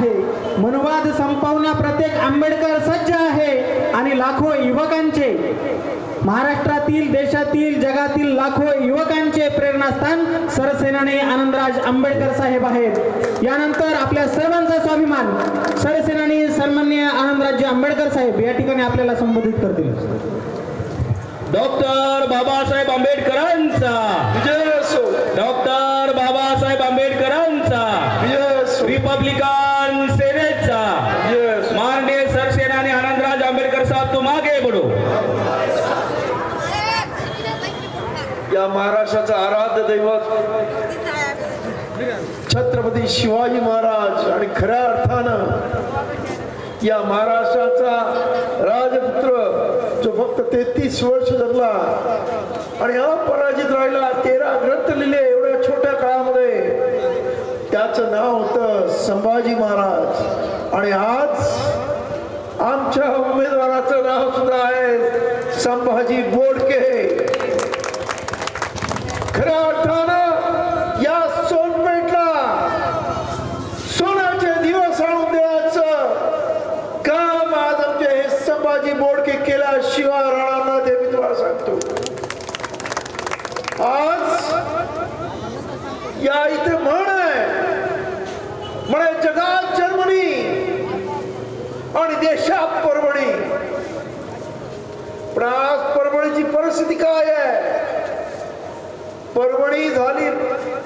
आहे. मनवाद संपवण्या प्रत्येक आंबेडकर सज्ज आहे. आणि लाखो युवकांचे महाराष्ट्रातील देशातील जगातील लाखो युवकांचे प्रेरणास्थान सरसेनानी आनंदराज आंबेडकर साहेब आहेत. यानंतर आपल्या सर्वांचा स्वाभिमान सरसेनानी सन्माननीय आनंदराज आंबेडकर साहेब या ठिकाणी आपल्याला संबोधित करतील. डॉक्टर बाबासाहेब आंबेडकरांचा. विजय असो. डॉक्टर बाबासाहेब आंबेडकरांचा. विजय असो रिपब्लिकन सेनेचा विजय असो माननीय सरसेनानी आनंदराज आंबेडकर साहब तुम आगे बढ़ो या महाराष्ट्राचं आराध्य दैवत. छत्रपती शिवाजी महाराज आणि खऱ्या अर्थानं या महाराष्ट्राचा राजपुत्र जो फक्त तेहतीस वर्ष जगला आणि अपराजित राहिला तेरा ग्रंथ लिहिले एवढ्या छोट्या काळामध्ये. त्याचं नाव होतं संभाजी महाराज. आणि आज आमच्या उमेदवाराचं नाव सुद्धा आहे संभाजी बोडके खऱ्या अर्थानं या सोनपेठला सोन्याचे दिवस आणून द्यायचं काम आज आमचे हे संभाजी बोडके केल्याशिवाय राहणार नाही ते मी तुम्हाला सांगतो. आज या इथे म्हण आहे. म्हणे जगात जर्मनी आणि देशात परभणी. पण आज परभणीची परिस्थिती काय आहे? परभणी झाली.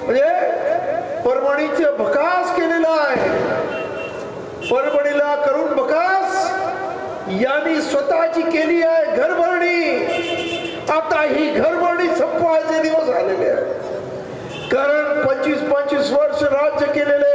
म्हणजे परभणीचे भकास केलेला आहे. परभणीला करून भकास यांनी स्वतःची केली आहे घरभरणी. आता ही घरभरणी संपवायचे दिवस आलेले आहेत. कारण पंचवीस पंचवीस वर्ष राज्य केलेले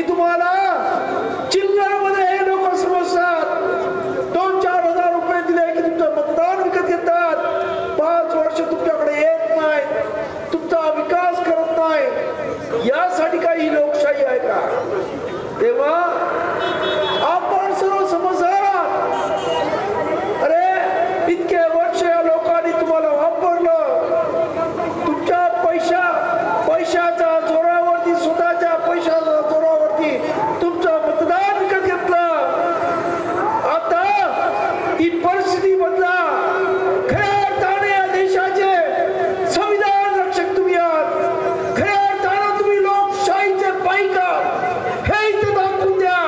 की तुम्हाला चिल्लरमध्ये हे लोक समजतात दोन चार हजार रुपये दिले की तुमचं मतदान विकत घेतात पाच वर्ष तुमच्याकडे येत नाही तुमचा विकास करत नाही यासाठी काही ही लोकशाही आहे का तेव्हा आपण सर्व समजदार आहात. अरे इतके वर्ष या लोकांनी तुम्हाला वापरलं तुमच्या पैशा पैशाच्या जोरावरती स्वतःच्या पैशाच्या जोरावरती तुमचं मतदान विकत घेतलं आता ही परिस्थिती बदला खऱ्या अर्थाने या देशाचे संविधान रक्षक तुम्ही आहात खऱ्या अर्थानं तुम्ही लोकशाहीचे पाईक आहात हे इथे दाखवून द्या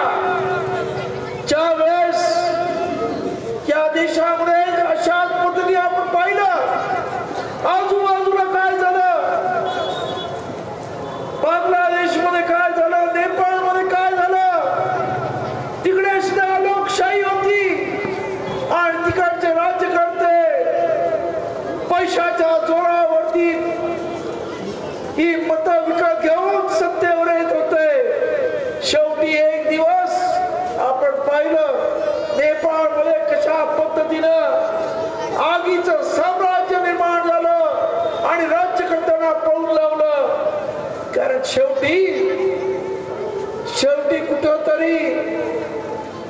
मत विकत घेऊन सत्तेवर येत होते शेवटी एक दिवस आपण पाहिलं नेपाळमध्ये कशा पद्धतीनं आगीचं साम्राज्य निर्माण झालं आणि राज्य करताना पाऊल लावलं. कारण शेवटी शेवटी कुठं तरी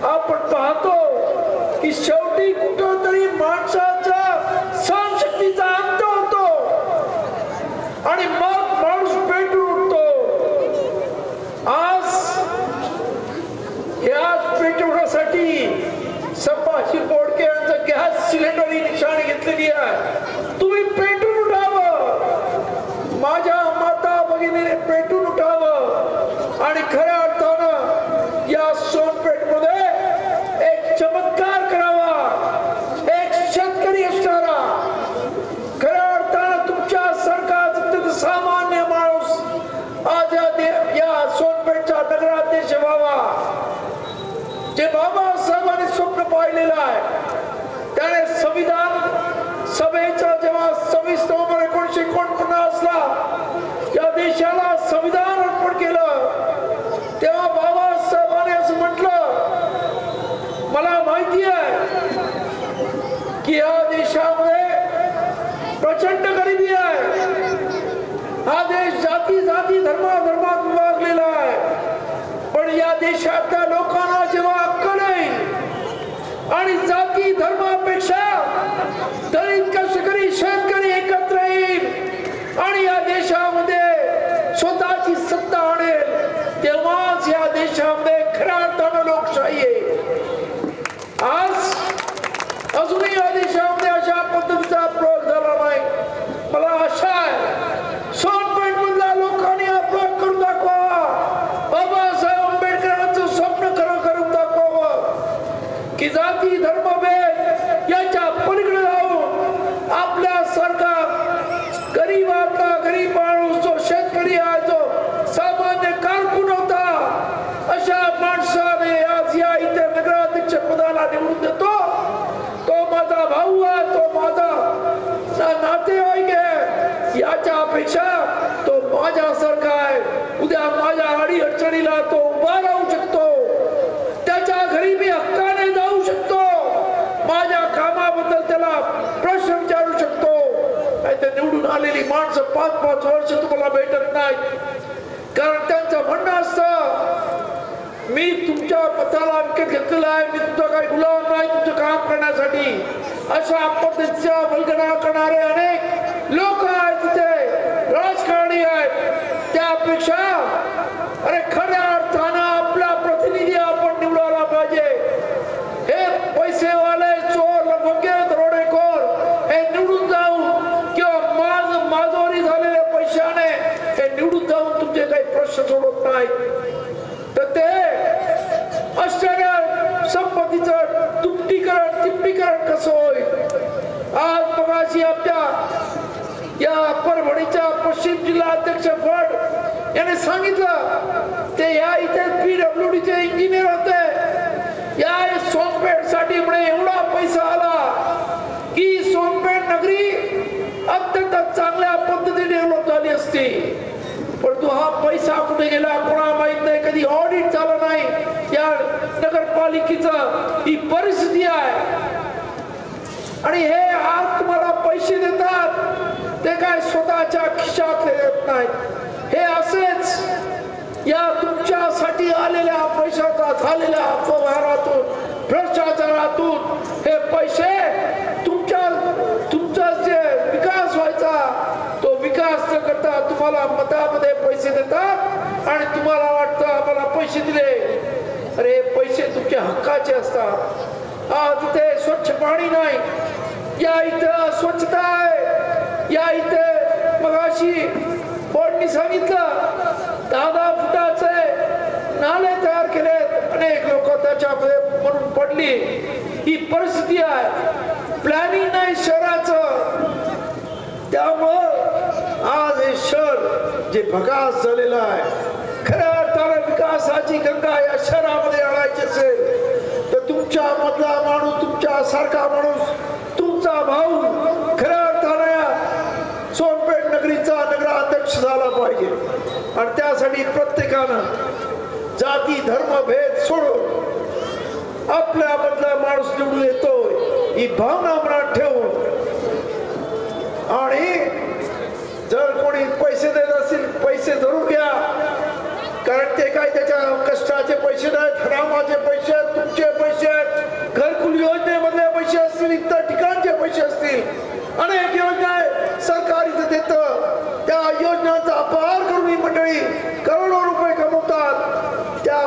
आपण पाहतो की शेवटी कुठं तरी माणसाचा सहनशक्तीचा अंत होतो आणि मग माणूस पेटून उठतो आज गॅस पेटवण्यासाठी संभाजी बोडके यांचं गॅस सिलेंडर ही निशाणी घेतलेली आहे तुम्ही पेटून उठावं माझ्या माता भगिनीने पेटून उठावं आणि खऱ्या अर्थानं या सोनपेठमध्ये एक चमत्कार करावा एक शेतकरी असणारा खऱ्या अर्थानं तुमच्या सरकार सामान्य माणूस आज या दे- या सोनपेठचा नगराध्यक्ष व्हावा जे बाबासाहेबांनी स्वप्न आहे. त्याने संविधान सभेचा जेव्हा सव्वीस नोव्हेंबर एकोणीशे एकोणपन्नासला या देशाला संविधान अर्पण केलं. तेव्हा बाबासाहेबांनी असं म्हटलं मला माहिती आहे की या देशामध्ये प्रचंड गरिबी आहे. हा देश जाती जाती धर्मा धर्मात विभागलेला आहे. पण या देशातल्या लोकांना जेव्हा अक्कल येईल आणि जाती धर्मापेक्षा दलित कष्टकरी शेतकरी एकत्र येईल आणि या देशामध्ये स्वतःची सत्ता आणेल तेव्हाच या देशामध्ये खऱ्या अर्थानं लोकशाही येईल आज अजूनही या देशामध्ये अशा पद्धतीचा प्रयोग झाला नाही मला आशा आहे सोनपेठ मधल्या लोकांनी आपला करून दाखवावा बाबासाहेब आंबेडकरांचं स्वप्न खरं करून दाखवावं की जाती धर्मभेद याच्या पलीकडे जाऊन आपल्या सरकार गरीबातला गरीब माणूस जो शेतकरी आहे जो सामान्य कारकून होता अशा माणसाने आज या इथे नगराध्यक्ष पदाला निवडून देतो तो माझा भाऊ आहे तो माझा ना- नातेवाईक माझ्या याच्या अपेक्षा तो माझ्यासारखा आहे उद्या माझ्या अडी अडचणीला तो उभा राहू शकतो. त्याच्या घरी मी हक्काने जाऊ शकतो. माझ्या कामाबद्दल त्याला प्रश्न विचारू शकतो. नाही तर निवडून आलेली माणसं पाच पाच वर्ष तुम्हाला भेटत नाही कारण त्यांचं म्हणणं असतं मी तुमच्या पथाला विकत घेतलेला आहे मी तुमचा काही गुलाम नाही तुमचं काम करण्यासाठी. अशा पद्धतीच्या वल्गना करणारे अनेक लोक आहेत तिथे राजकारणी पेक्षा अरे खऱ्या अर्थानं आपला प्रतिनिधी आपण निवडायला पाहिजे. हे पैसेवाले चोर लफंगे दरोडेखोर हे निवडून जाऊन किंवा माज माजोरी झालेल्या पैशाने हे निवडून जाऊन तुमचे काही प्रश्न सोडत नाही. तर ते असणाऱ्या संपत्तीचं दुपटीकरण तिप्पीकरण कसं होईल? आज मगाशी आपल्या या परभणीच्या पश्चिम जिल्हा अध्यक्ष फड याने सांगितलं ते या इथे पीडब्ल्यू डीचे इंजिनियर होते. या सोनपेठसाठी म्हणे एवढा पैसा आला की सोनपेठ नगरी अत्यंत चांगल्या पद्धतीने डेव्हलप झाली असती. परंतु हा पैसा कुठे गेला कोणा माहीत नाही. कधी ऑडिट झालं नाही. या नगरपालिकेचं ही परिस्थिती आहे. आणि हे आज तुम्हाला पैसे देतात. ते काय स्वतःच्या खिशातले देत नाहीत. हे असेच या तुमच्यासाठी आलेल्या पैशाचा झालेल्या अपव्यवहारातून भ्रष्टाचारातून हे पैसे तुमच्या तुमचा जे विकास व्हायचा तो विकास न करता तुम्हाला मतामध्ये पैसे देतात आणि तुम्हाला वाटतं आम्हाला पैसे दिले. अरे पैसे तुमच्या हक्काचे असतात. आज इथे स्वच्छ पाणी नाही. या इथं स्वच्छता आहे. या इथे मगाशी बोर्डनी सांगितलं दादा फुटाचे नाले तयार केले अनेक लोक त्याच्या म्हणून पडली. ही परिस्थिती आहे. प्लॅनिंग नाही शहराचं. त्यामुळं आज हे शहर जे भकास झालेलं आहे खऱ्या अर्थानं विकासाची गंगा या शहरामध्ये आणायची असेल तर तुमच्या मधला माणूस तुमच्या सारखा माणूस तुमचा भाऊ खरं अर्थानं या सोनपेठ नगरीचा नगराध्यक्ष झाला पाहिजे. आणि त्यासाठी प्रत्येकानं जाती धर्म भेद सोडून आपल्यामधला माणूस निवडून येतोय ही भावना मनात ठेवून. आणि जर कोणी पैसे देत असतील पैसे धरून घ्या. कारण ते काय त्याच्या कष्टाचे पैसे नाहीत हरामाचे पैसे आहेत तुमचे पैसे आहेत घरकुल योजनेमधले पैसे असतील इतर ठिकाणचे पैसे असतील अनेक योजना आहे सरकार इथं देतं त्या योजनांचा अपहार करून ही मंडळी करोडो रुपये कमवतात त्या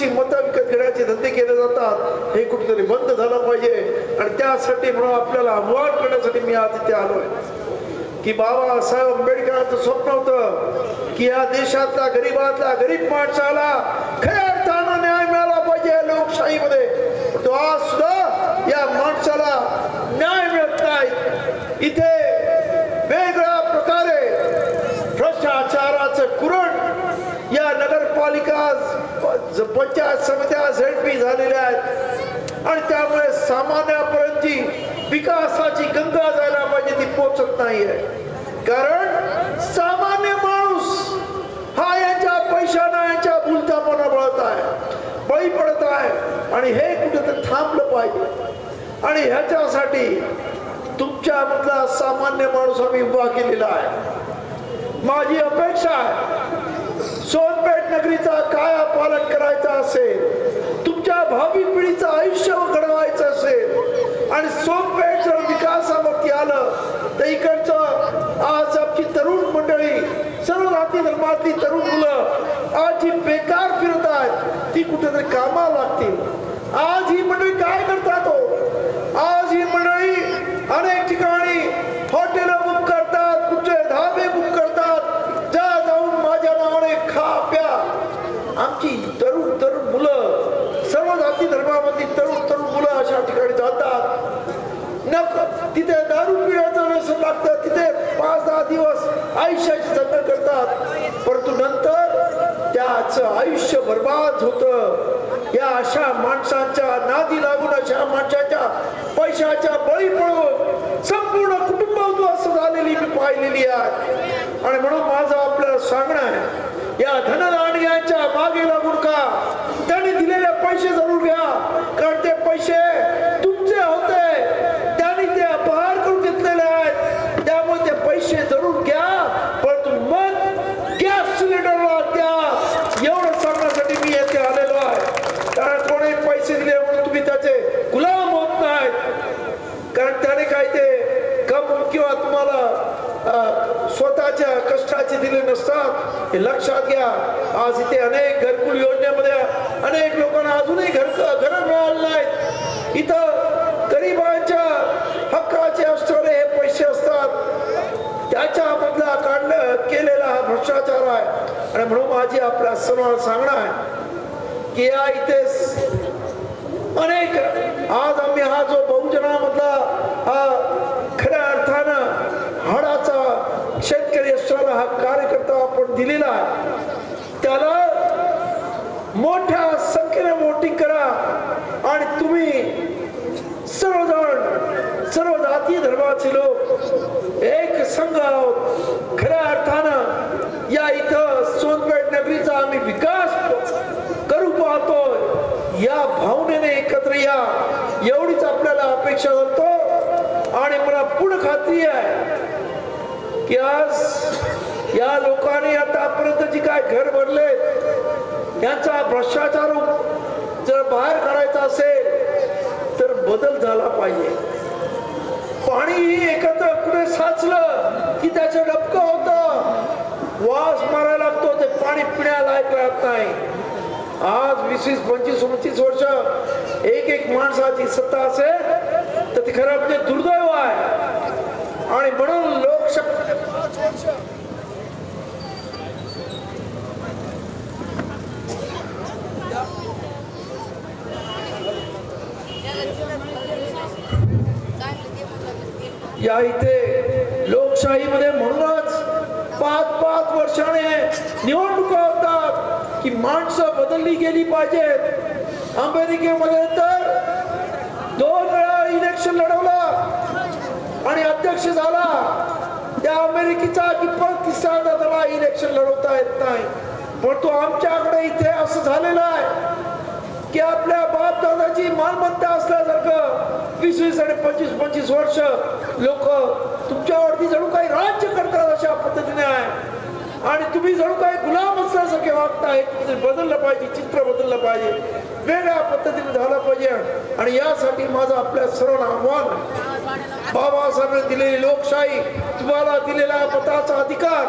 लोकांची मतं विकत घेण्याचे धंदे केले जातात. हे कुठेतरी बंद झालं पाहिजे. आणि त्यासाठी म्हणून आपल्याला आव्हान करण्यासाठी मी आज इथे आलोय. की बाबासाहेब आंबेडकरांचं स्वप्न होतं की या देशातल्या गरीबातल्या गरीब माणसाला खऱ्या अर्थानं न्याय मिळाला पाहिजे या लोकशाहीमध्ये. तो आज सुद्धा या माणसाला न्याय मिळत नाही. इथे वेगळ्या प्रकारे भ्रष्टाचाराचं कुरण या नगरपालिका पंचायत समित्या झेडपी झालेल्या आहेत. आणि त्यामुळे सामान्यापर्यंतची विकासाची गंगा जायला पाहिजे ती पोचत नाहीये कारण सामान्य माणूस हा यांच्या पैशाना यांच्या भूलतापणा बळत आहे. बळी पडत आहे. आणि हे कुठेतरी थांबलं पाहिजे. आणि ह्याच्यासाठी तुमच्या मधला सामान्य माणूस आम्ही उभा केलेला आहे. माझी अपेक्षा आहे सोनपेठ नगरीचा काया पालन करायचा असेल तुमच्या भावी पिढीचं आयुष्य घडवायचं असेल आणि सोनपेठ जर विकासावरती आलं तर इकडचं आज आमची तरुण मंडळी सर्व जाती धर्मातली तरुण मुलं आज जी बेकार फिरत आहेत ती कुठेतरी कामा लागतील. आज ही मंडळी काय करतात हो? आज ही मंडळी अनेक ठिकाणी हॉटेल बुक करतात कुठे धाबे बुक करतात जा जाऊन माझ्या नावाने खा प्या आमची तरुण तरुण मुलं सर्व जाती धर्मामधली तरुण तरुण मुलं अशा ठिकाणी जातात. न तिथे दारू पिण्याचं व्यसन लागतं तिथे पाच दहा दिवस आयुष्याची जतन करतात. परंतु नंतर त्याचं आयुष्य बर्बाद होतं. या अशा माणसांच्या नादी लागून अशा माणसाच्या पैशाच्या बळी पडून संपूर्ण कुटुंब उद्ध्वस्त झालेली मी पाहिलेली आहे. आणि म्हणून माझं आपल्याला सांगणं आहे या धनदांडग्यांच्या मागे लागून का? त्यांनी दिलेले पैसे जरूर घ्या. कारण ते पैसे तुमचे होते. त्यांनी ते अपहार करून घेतलेले आहेत. त्यामुळे ते पैसे जरूर घ्या. परंतु मग गॅस सिलेंडरला द्या. एवढं सांगण्यासाठी मी येथे आलेलो आहे. कारण कोणी पैसे दिले म्हणून तुम्ही त्याचे गुलाम होत नाहीत. कारण त्याने काय ते कम किंवा तुम्हाला स्वतःच्या कष्ट हे लक्षात घ्या. आज इथे अनेक घरकुल योजनेमध्ये अनेक लोकांना अजूनही घर घर मिळाले नाहीत इथं गरिबांच्या हक्काचे असणारे हे पैसे असतात. त्याच्या बदला काढलं केलेला हा भ्रष्टाचार आहे. आणि म्हणून माझी आपल्या सर्वांना सांगणं आहे की या इथे अनेक आज आम्ही हा जो बहुजनामधला हा खऱ्या अर्थानं हाडाचा शेतकरी असणारा हा कार्यकर्ता आपण दिलेला आहे. त्याला मोठ्या संख्येने वोटिंग करा आणि तुम्ही सर्वजण सर्व जाती धर्माचे लोक एक संघ आहोत खऱ्या अर्थानं या इथं सोनपेठ नगरीचा आम्ही विकास करू पाहतोय. या भावनेने एकत्र या. एवढीच आपल्याला अपेक्षा करतो आणि मला पूर्ण खात्री आहे की आज या लोकांनी आतापर्यंत जी काय घर भरले यांचा भ्रष्टाचार जर बाहेर काढायचा असेल तर बदल झाला पाहिजे. पाणी एकत्र कुठे साचलं की त्याचं डबकं होतं? वास मारायला लागतो ते पाणी पिण्यालायक राहत नाही. आज वीस वीस पंचवीस पंचवीस वर्ष एक एक माणसाची सत्ता असेल तर ती खरं म्हणजे दुर्दैव आहे. आणि म्हणून या इथे लोकशाहीमध्ये म्हणूनच पाच पाच वर्षाने निवडणुका होतात की माणसं बदलली गेली पाहिजेत. अमेरिकेमध्ये तर दोन वेळा इलेक्शन लढवलं आणि अध्यक्ष झाला. त्या अमेरिकेचा कितपत परत तिसऱ्यांदा त्याला इलेक्शन लढवता येत नाही. पण तो आमच्याकडे इथे असं झालेलं आहे. की आपल्या बाप दादाची मालमत्ता असल्यासारखं वीस वीस आणि पंचवीस पंचवीस वर्ष लोक तुमच्यावरती जणू काही राज्य करतात अशा पद्धतीने आहे. आणि तुम्ही जणू काही गुलाम असल्यासारखे वागताय बदललं पाहिजे चित्र बदललं पाहिजे वेगळ्या पद्धतीने झालं पाहिजे. आणि यासाठी माझं आपल्या सर्वांना आव्हान बाबासाहेबांनी दिलेली लोकशाही तुम्हाला दिलेला मताचा अधिकार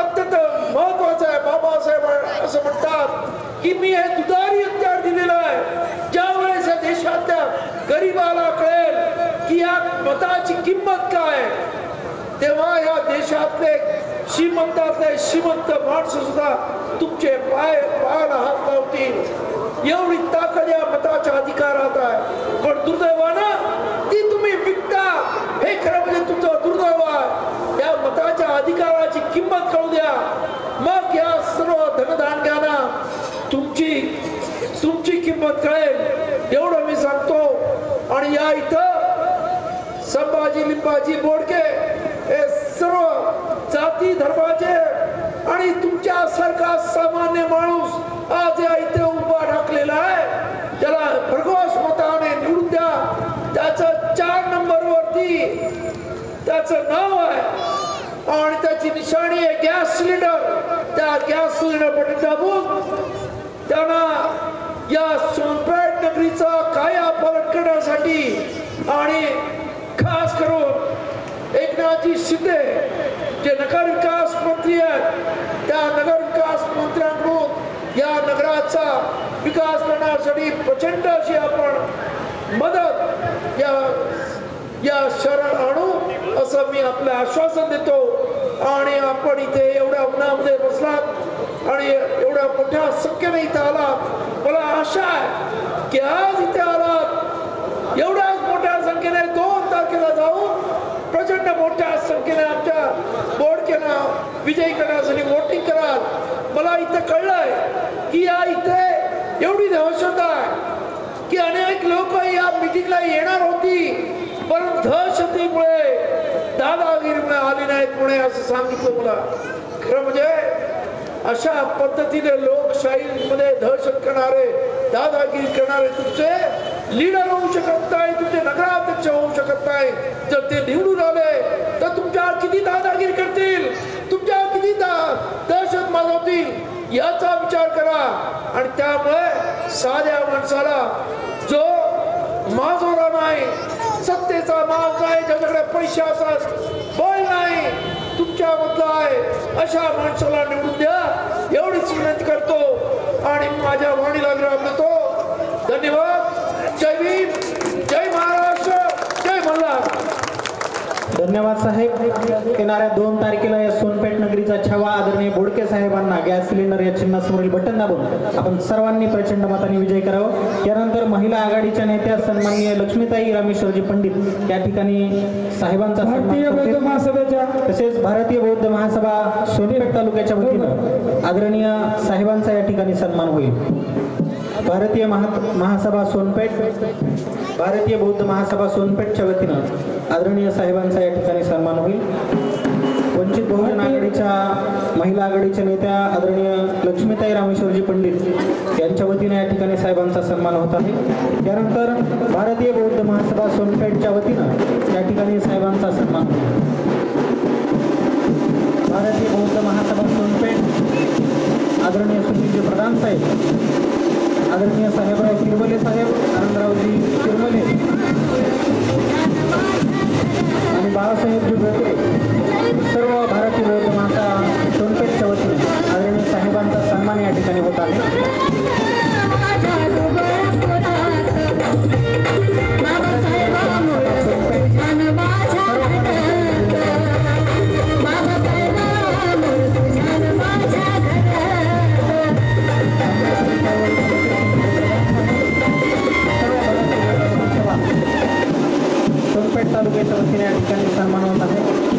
अत्यंत महत्त्वाचा आहे. बाबासाहेब असं म्हणतात की मी हे दुधारी हत्यार दिलेलं आहे. ज्यावेळेस या देशातल्या गरीबाला कळेल की या मताची किंमत काय आहे, तेव्हा या देशातले श्रीमंतातले श्रीमंत माणसं सुद्धा तुमचे पाय पायाला हात लावतील. एवढी ताकद या मताच्या अधिकारात आहे. पण दुर्दैवानं ती तुम्ही विकता. हे खरं म्हणजे तुमचं दुर्दैव आहे. या मताच्या अधिकाराची किंमत कळू द्या. मग या सर्व धनधान्यांना तुमची तुमची किंमत कळेल एवढं मी सांगतो. आणि या इथं संभाजी लिंबाजी बोडके हे सर्व जाती धर्माचे आणि तुमच्यासारखा सामान्य माणूस आज या इथे उभा टाकलेला आहे. त्याला भरघोस मताने निवडून द्या. त्याचं चार नंबर वरती त्याचं नाव आहे. आणि त्याची निशाणी आहे गॅस सिलेंडर. त्या गॅस सिलेंडर बटन दाबून त्यांना या सोनपेठ नगरीचा काया पालट करण्यासाठी आणि खास करून शिंदे जे नगर विकास मंत्री आहेत त्या नगर विकास मंत्र्यांकडून या नगराचा विकास करण्यासाठी प्रचंड अशी आपण मदत या या शहरात आणू असं मी आपलं आश्वासन देतो. आणि आपण इथे एवढ्या उन्हामध्ये बसलात आणि एवढ्या मोठ्या संख्येने इथे आला मला आशा आहे की आज इथे आला एवढ्याच मोठ्या संख्येने दोन तारखेला जाऊन प्रचंड मोठ्या संख्येने आमच्या बोडकेना विजयी करण्यासाठी वोटिंग कराल मला इथं कळलंय की या इथे एवढी दहशत आहे की अनेक लोक या मिटिंगला येणार होती पण दहशतीमुळे दादागिरीमुळे आली नाहीत पुणे असं सांगितलं मला. खरं म्हणजे अशा पद्धतीने लोकशाहीमध्ये दहशत करणारे दादागिरी करणारे तुमचे लीडर होऊ शकत नाही तुमचे नगराध्यक्ष होऊ शकत नाही. जर ते निवडून आले तर तुमच्या किती दादागिरी करतील? तुमच्यावर दहशत माजवतील याचा विचार करा. आणि त्यामुळे साध्या माणसाला जो माजवला नाही सत्तेचा माज नाही ज्याच्याकडे पैसे असतात बळ नाही तुमच्या मधला आहे अशा माणसाला निवडून द्या. एवढीच विनंती करतो. आणि माझ्या वाणीला विराम देतो. धन्यवाद. जय भीम जय महाराष्ट्र जय मल्हार धन्यवाद साहेब. येणाऱ्या दोन तारखेला या सोनपेठ नगरीचा छवा आदरणीय बोडके साहेबांना गॅस सिलेंडर या चिन्हासमोरील बटन दाबून आपण सर्वांनी प्रचंड मताने विजय करावं. यानंतर महिला आघाडीच्या नेत्या सन्माननीय लक्ष्मीताई रामेश्वरजी पंडित या ठिकाणी साहेबांचा. महासभेच्या तसेच भारतीय बौद्ध महासभा सोनेपेठ तालुक्याच्या वतीनं आदरणीय साहेबांचा या ठिकाणी सन्मान होईल. भारतीय महा महासभा सोनपेठ भारतीय बौद्ध महासभा सोनपेठच्या वतीनं आदरणीय साहेबांचा या ठिकाणी सन्मान होईल. वंचित बहुजन आघाडीच्या महिला आघाडीच्या नेत्या आदरणीय लक्ष्मीताई रामेश्वरजी पंडित यांच्या वतीनं या ठिकाणी साहेबांचा सन्मान होत आहे. त्यानंतर भारतीय बौद्ध महासभा सोनपेठच्या वतीनं या ठिकाणी साहेबांचा सन्मान होईल. भारतीय बौद्ध महासभा सोनपेठ आदरणीय सुनीलजी प्रधान साहेब आदरणीय साहेबराव तिरवले साहेब आनंदरावजी तिरवले आणि बाळासाहेबजी बोटे सर्व भारतीय बौद्ध माता सोनपेठच्या वतीने आदरणीय साहेबांचा सन्मान या ठिकाणी होत आहे. सोनपेठ तालुक्याच्या वतीने या ठिकाणी सन्मान होत आहे